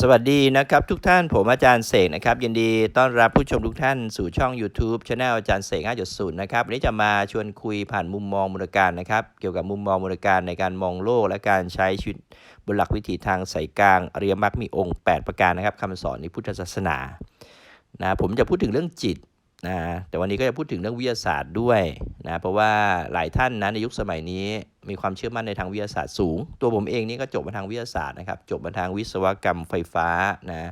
สวัสดีนะครับทุกท่านผมอาจารย์เสกนะครับยินดีต้อนรับผู้ชมทุกท่านสู่ช่อง YouTube Channel อาจารย์เสก5.0นะครับวันนี้จะมาชวนคุยผ่านมุมมองมูลการนะครับเกี่ยวกับมุมมองมูลการในการมองโลก และการใช้ชีวิตบนหลักวิถีทางสายกลางอริยมรรคมีองค์ 8 ประการนะครับคำสอนในพุทธศาสนานะผมจะพูดถึงเรื่องจิต นะแต่วันนี้ก็จะพูดถึงเรื่องวิทยาศาสตร์ด้วยนะเพราะว่าหลายท่านนะในยุคสมัยนี้มีความเชื่อมั่นในทางวิทยาศาสตร์สูง ตัวผมเองนี่ก็จบมาทางวิทยาศาสตร์นะครับจบมาทางวิศวกรรมไฟฟ้านะ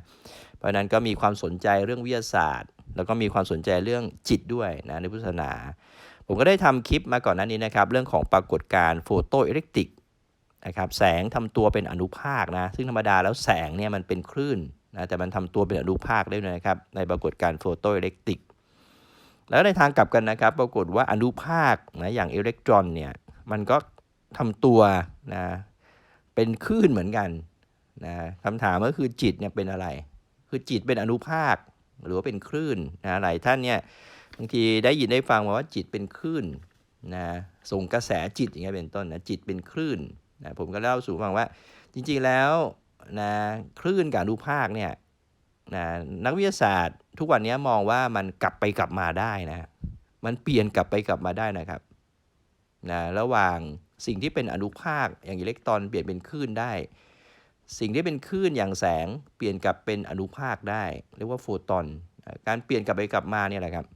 เพราะนั้นก็มีความสนใจเรื่องวิทยาศาสตร์ แล้วก็มีความสนใจเรื่องจิตด้วยนะในพุทธศาสนา ผมก็ได้ทำคลิปมาก่อนหน้านี้นะครับเรื่องของปรากฏการณ์โฟโตอิเล็กตริกนะครับแสงทำตัวเป็นอนุภาคนะซึ่งธรรมดาแล้วแสงเนี่ยมันเป็นคลื่นนะแต่มันทำตัวเป็นอนุภาคได้ด้วยนะครับในปรากฏการณ์โฟโตอิเล็กตริก แล้วในทางกลับกันนะครับปรากฏว่าอนุภาคนะอย่างอิเล็กตรอนเนี่ยมันก็ทำตัวนะเป็นคลื่นเหมือนกันนะคำถามก็คือจิตเนี่ยเป็นอะไร คือจิตเป็นอนุภาคหรือว่าเป็นคลื่นนะหลายท่านเนี่ยบางทีได้ยินได้ฟังมาว่าจิตเป็นคลื่นนะส่งกระแสจิตอย่างเงี้ยเป็นต้นนะจิตเป็นคลื่นนะผมก็เล่าสู่ฟังว่าจริงๆแล้วนะคลื่นกับอนุภาคเนี่ย นะนักวิทยาศาสตร์ ทุกวันนี้มองว่ามันกลับไปกลับมาได้นะ มันเปลี่ยนกลับไปกลับมาได้นะครับนะระหว่างสิ่งที่เป็นอนุภาคอย่างอิเล็กตรอนเปลี่ยนเป็นคลื่นได้ สิ่งที่เป็นคลื่นอย่างแสงเปลี่ยนกลับเป็นอนุภาคได้ เรียกว่าโฟตอนนะการเปลี่ยนกลับไปกลับมาเนี่ยแหละครับ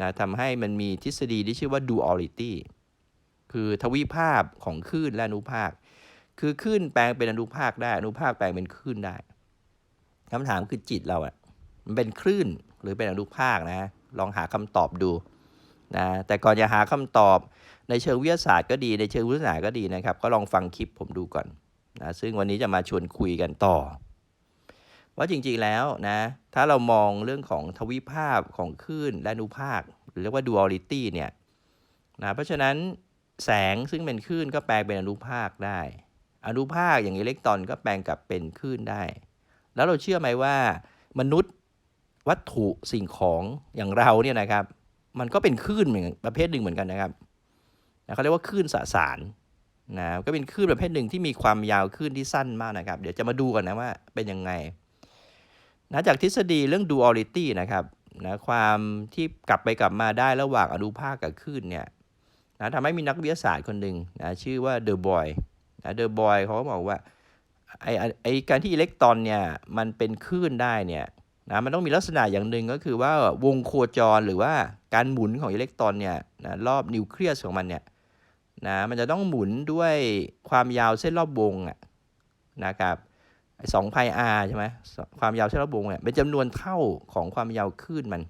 นะทำให้มันมีทฤษฎีที่ชื่อว่า duality คือทวิภาพของคลื่นและอนุภาค คือคลื่นแปลงเป็นอนุภาคได้อนุภาคแปลงเป็นคลื่นได้ คำถามคือจิตเราอะมันเป็นคลื่นหรือเป็นอนุภาคนะ ลองหาคำตอบดูนะแต่ก่อนจะหาคำตอบในเชิงวิทยาศาสตร์ก็ดีในเชิงวิทยาศาสตร์ก็ดีนะครับ ก็ลองฟังคลิปผมดูก่อนนะซึ่งวันนี้จะมาชวนคุยกันต่อ ว่าจริงๆแล้วนะ ถ้าเรามองเรื่องของทวิภาพของคลื่นและอนุภาค หรือเรียกว่า duality เนี่ยนะเพราะฉะนั้นแสงซึ่งเป็นคลื่นก็แปลงเป็นอนุภาคได้ อนุภาคอย่างอิเล็กตรอนก็แปลงกลับเป็นคลื่นได้ แล้วเราเชื่อไหมว่ามนุษย์วัตถุสิ่งของอย่างเราเนี่ยนะครับ มันก็เป็นคลื่นเหมือนประเภทหนึ่งเหมือนกันนะครับเขาเรียกว่าคลื่นสสารนะก็เป็นคลื่นประเภทหนึ่งที่มีความยาวคลื่นที่สั้นมากนะครับ เดี๋ยวจะมาดูกันนะว่าเป็นยังไงนะจากทฤษฎีเรื่อง duality นะครับนะความที่กลับไปกลับมาได้ระหว่างอนุภาคกับคลื่นเนี่ยนะทำให้มีนักวิทยาศาสตร์คนหนึ่งนะชื่อว่าเดอ b บอยนะเดอ b บอยเขาก็บอกว่า ไอไอการที่อิเล็กตรอนเนี่ยมันเป็นคลื่นได้เนี่ยนะมันต้องมีลักษณะอย่างหนึ่งก็คือว่าวงโคจรหรือว่าการหมุนของอิเล็กตรอนเนี่ยนะรอบนิวเคลียสของมันเนี่ยนะมันจะต้องหมุนด้วยความยาวเส้นรอบวงอะนะครับสองไพอาร์ใช่ไหมความยาวเส้นรอบวงเนี่ยเป็นจำนวนเท่าของความยาวคลื่นมัน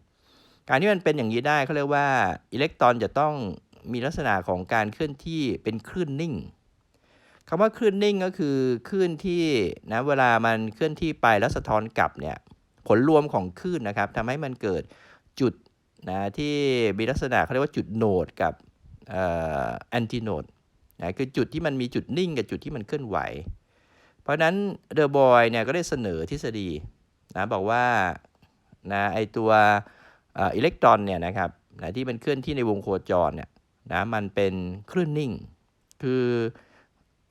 การที่มันเป็นอย่างนี้ได้เขาเรียกว่าอิเล็กตรอนจะต้องมีลักษณะของการเคลื่อนที่เป็นคลื่นนิ่ง คำว่าคลื่นนิ่งก็คือคลื่นที่นะเวลามันเคลื่อนที่ไปแล้วสะท้อนกลับเนี่ยผลรวมของคลื่นนะครับทำให้มันเกิดจุดนะที่มีลักษณะเขาเรียกว่าจุดโนดกับแอนติโนดนะคือจุดที่มันมีจุดนิ่งกับจุดที่มันเคลื่อนไหว เพราะนั้นเดอะบอยเนี่ยก็ได้เสนอทฤษฎีนะบอกว่านะไอตัวอิเล็กตรอนเนี่ยนะครับนะที่มันเคลื่อนที่ในวงโคจรเนี่ยนะมันเป็นคลื่นนิ่ง คือ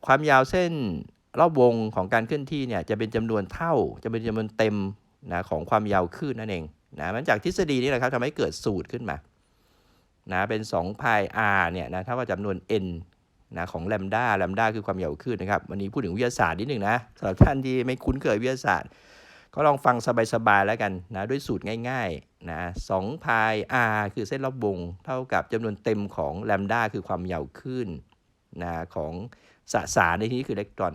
ความยาวเส้นรอบวงของการเคลื่อนที่เนี่ยจะเป็นจำนวนเท่าจะเป็นจำนวนเต็มนะของความยาวคลื่นนั่นเองนะมันจากทฤษฎีนี้แหละครับทำให้เกิดสูตรขึ้นมานะเป็น2พาย r เนี่ยนะเท่ากับจำนวน n นะของแลมดาแลมดาคือความยาวคลื่นนะครับวันนี้พูดถึงวิทยาศาสตร์นิดหนึ่งนะสำหรับท่านที่ไม่คุ้นเคยวิทยาศาสตร์ ก็ลองฟังสบายๆแล้วกันนะด้วยสูตรง่ายๆนะสองพาย r คือเส้นรอบวง เท่ากับจำนวนเต็มของแลมดาคือความยาวคลื่นนะของ สสารในที่นี้คืออิเล็กตรอน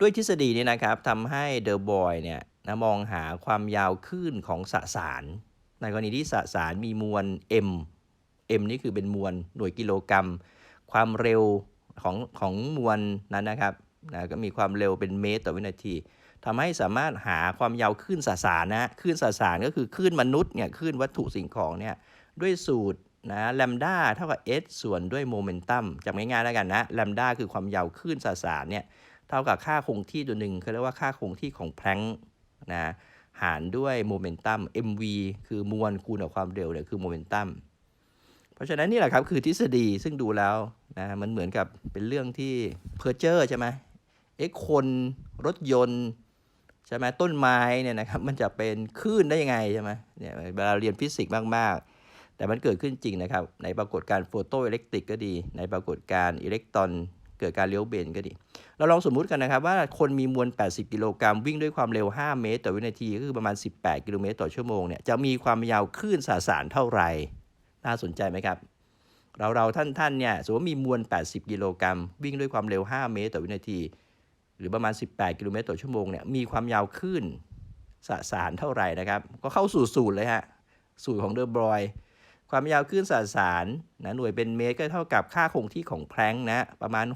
ด้วยทฤษฎีนี้นะครับทำให้เดอ์บอยเนี่ยนะมองหาความยาวคลื่นของสสาร ในกรณีที่สสารมีมวล m m นี่คือเป็นมวลหน่วยกิโลกรัม ความเร็วของของมวลนั้นนะครับนะก็มีความเร็วเป็นเมตรต่อวินาทีทำให้สามารถหาความยาวคลื่นสสารนะคลื่นสสารก็คือคลื่นมนุษย์เนี่ยคลื่นวัตถุสิ่งของเนี่ยด้วยสูตร นะแลมด้าเท่ากับ s ส่วนด้วยโมเมนตัมจำง่ายๆแล้วกันนะแลมด้าคือความยาวคลื่นสสารเนี่ยเท่ากับค่าคงที่ตัวหนึ่งเขาเรียกว่าค่าคงที่ของแพลงนะหารด้วยโมเมนตัม mv คือมวลคูณกับความเร็วเนี่ยคือโมเมนตัมเพราะฉะนั้นนี่แหละครับคือทฤษฎีซึ่งดูแล้วนะมันเหมือนกับเป็นเรื่องที่เพอร์เจอร์ใช่ไหมเอ๊ะคนรถยนต์ใช่ไหมต้นไม้เนี่ยนะครับมันจะเป็นคลื่นได้ยังไงใช่ไหมเนี่ยเวลาเรียนฟิสิกส์มากๆ แต่มันเกิดขึ้นจริงนะครับ ในปรากฏการณ์โฟโตอิเล็กตริกก็ดี ในปรากฏการณ์อิเล็กตรอนเกิดการเลี้ยวเบนก็ดี เราลองสมมุติกันนะครับว่าคนมีมวล 80 กิโลกรัมวิ่งด้วยความเร็ว 5 เมตร ต่อวินาทีก็คือประมาณ 18 กิโลเมตรต่อชั่วโมงเนี่ยจะมีความยาวคลื่นสสารเท่าไหร่ น่าสนใจไหมครับ เราเราท่านท่านเนี่ยสมมติว่ามีมวล 80 กิโลกรัมวิ่งด้วยความเร็ว 5 เมตร ต่อวินาที หรือประมาณ 18 กิโลเมตรต่อชั่วโมงเนี่ยมีความยาวคลื่นสสารเท่าไหร่นะครับ ก็เข้าสู่สูตรเลยฮะสูตรของเดอบรอย ความยาวคลื่นสสารนะหน่วยเป็นเมตรก็เท่ากับค่าคงที่ของแพลงนะประมาณ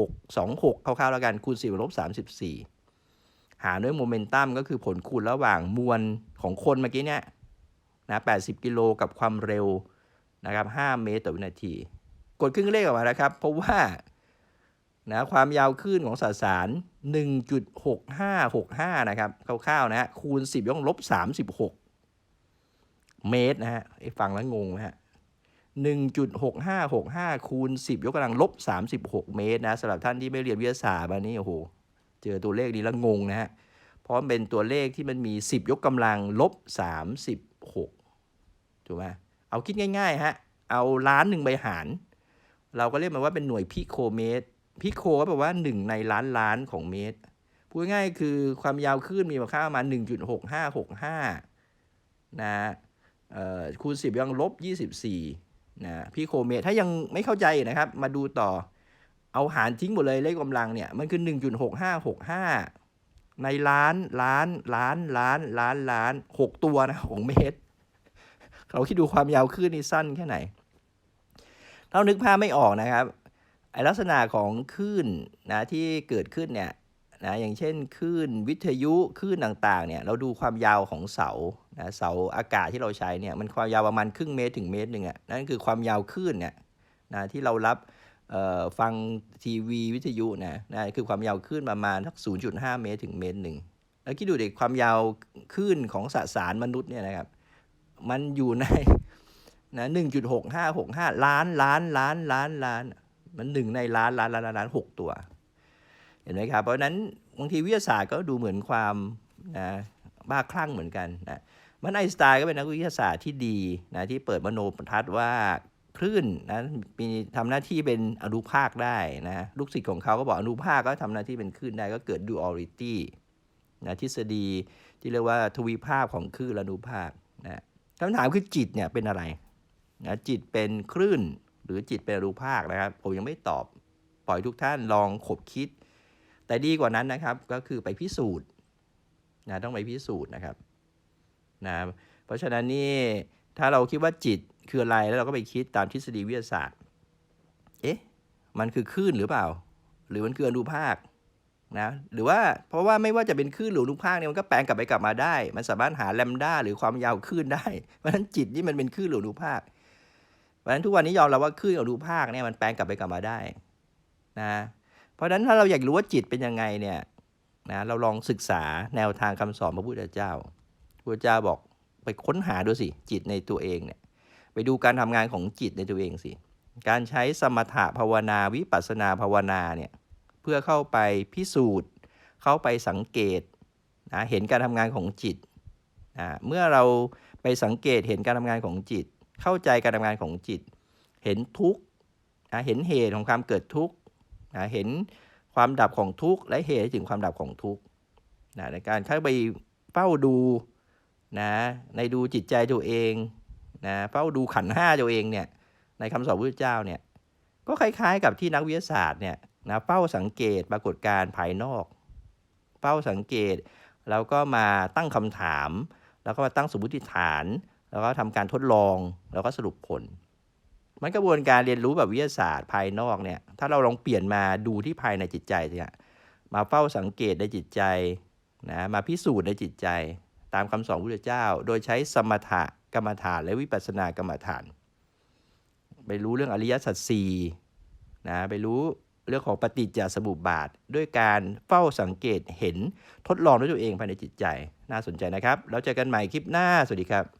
6.626คร่าวๆแล้วกันคูณ4ลบ34 หารด้วยโมเมนตัมก็คือผลคูณระหว่างมวลของคนเมื่อกี้เนี่ยนะ80 กิโลกับความเร็วนะครับ5เมตรต่อวินาที กดครึ่งเลขออกมาแล้วครับ เพราะว่านะความยาวคลื่นของสสาร 1.6565 นะครับคร่าวๆนะคูณ 10ยกลบ36 เมตรนะฮะไอ้ฟังแล้วงงนะฮะ1.6565คูณ10ยกกำลังลบ36เมตรนะสำหรับท่านที่ไม่เรียนวิทยาศาสตร์มานี่โอ้โหเจอตัวเลขนี้แล้วงงนะฮะเพราะมันเป็นตัวเลขที่มันมี10ยกกำลังลบ36ถูกไหมเอาคิดง่ายๆฮะเอาล้านหนึ่งไปหาร เราก็เรียกมันว่าเป็นหน่วยพิโคเมตรพิโคก็แปลว่า1ในล้านล้านของเมตรพูดง่ายคือความยาวคลื่นมีมูลค่าประมาณ1.6565นะเอ่อ คูณ 10 ยังลบ 24นะพิโคเมตรถ้ายังไม่เข้าใจนะครับ มาดูต่อ เอาหารทิ้งหมดเลยเลขกำลังเนี่ย มันคือ 1.6565 ในล้านล้านล้านล้านล้านล้าน 6 ตัวนะของเมตร เราคิดดูความยาวคลื่นนี่สั้นแค่ไหนเรานึกภาพไม่ออกนะครับไอลักษณะของคลื่นนะที่เกิดขึ้นเนี่ยนะอย่างเช่นคลื่นวิทยุคลื่นต่างๆเนี่ยเราดูความยาวของเสานะเสาอากาศที่เราใช้เนี่ยมันความยาวประมาณครึ่งเมตรถึงเมตรหนึ่งอะนั่นคือความยาวคลื่นเนี่ยนะที่เรารับฟังทีวีวิทยุนะนะคือความยาวคลื่นประมาณสัก0.5 เมตรถึงเมตรหนึ่งแล้วคิดดูเด็กความยาวคลื่นของสสารมนุษย์เนี่ยนะครับ มันอยู่ในนะ1.6565ล้านล้านล้านล้านล้าน มันหนึ่งในล้านล้านล้านล้านล้านหกตัว เห็นไหมครับ เพราะนั้นบางทีวิทยาศาสตร์ก็ดูเหมือนความนะบ้าคลั่งเหมือนกันนะ มันไอน์สไตน์ก็เป็นนักวิทยาศาสตร์ที่ดีนะที่เปิดมโนทัศน์ว่าคลื่นนะมีทำหน้าที่เป็นอนุภาคได้นะลูกศิษย์ของเขาก็บอกอนุภาคก็ทำหน้าที่เป็นคลื่นได้ก็เกิด duality นะทฤษฎีที่เรียกว่าทวีภาคของคลื่นและอนุภาคนะคำถามคือจิตเนี่ยเป็นอะไรนะจิตเป็นคลื่นหรือจิตเป็นอนุภาคนะครับ ผมยังไม่ตอบปล่อยทุกท่านลองขบคิด แต่ดีกว่านั้นนะครับก็คือไปพิสูจน์นะต้องไปพิสูจน์นะครับ นะเพราะฉะนั้นนี่ถ้าเราคิดว่าจิตคืออะไรแล้วเราก็ไปคิดตามทฤษฎีวิทยาศาสตร์ เอ๊ะ มันคือคลื่นหรือเปล่า หรือมันคืออนุภาคนะ หรือว่าเพราะว่าไม่ว่าจะเป็นคลื่นหรืออนุภาคเนี่ยมันก็แปลงกลับไปกลับมาได้ มันสามารถหาแลมด้าหรือความยาวคลื่นได้ เพราะฉะนั้นจิตนี่มันเป็นคลื่นหรืออนุภาค เพราะฉะนั้นทุกวันนี้ยอมรับว่าคลื่นอนุภาคเนี่ยมันแปลงกลับไปกลับมาได้นะ เพราะฉะนั้นถ้าเราอยากรู้ว่าจิตเป็นยังไงเนี่ยนะเราลองศึกษาแนวทางคำสอนพระพุทธเจ้า พระพุทธเจ้าบอกไปค้นหาดูสิจิตในตัวเองเนี่ย ไปดูการทำงานของจิตในตัวเองสิ การใช้สมถะภาวนาวิปัสนาภาวนาเนี่ยเพื่อเข้าไปพิสูจน์ เข้าไปสังเกตนะเห็นการทำงานของจิตนะเมื่อเราไปสังเกตเห็นการทำงานของจิต เข้าใจการทำงานของจิต เห็นทุกข์นะเห็นเหตุของความเกิดทุกข์นะเห็นความดับของทุกข์และเหตุถึงความดับของทุกข์นะในการเข้าไปเฝ้าดู นะในดูจิตใจตัวเองนะเฝ้าดูขันห้าตัวเองเนี่ยในคำสอนพระพุทธเจ้าเนี่ยก็คล้ายๆกับที่นักวิทยาศาสตร์เนี่ยนะเฝ้าสังเกตปรากฏการณ์ภายนอกเฝ้าสังเกตแล้วก็มาตั้งคำถาม แล้วก็มาตั้งสมมติฐาน แล้วก็ทำการทดลองแล้วก็สรุปผล มันกระบวนการเรียนรู้แบบวิทยาศาสตร์ภายนอกเนี่ยถ้าเราลองเปลี่ยนมาดูที่ภายในจิตใจเนี่ยมาเฝ้าสังเกตในจิตใจนะมาพิสูจน์ในจิตใจ ตามคำสอนพระเจ้า โดยใช้สมถะกรรมฐานและวิปัสสนากรรมฐาน ไปรู้เรื่องอริยสัจสี่นะไปรู้เรื่องของปฏิจจสมุปบาท ด้วยการเฝ้าสังเกตเห็นทดลองด้วยตัวเองภายในจิตใจ น่าสนใจนะครับ แล้วเจอกันใหม่คลิปหน้า สวัสดีครับ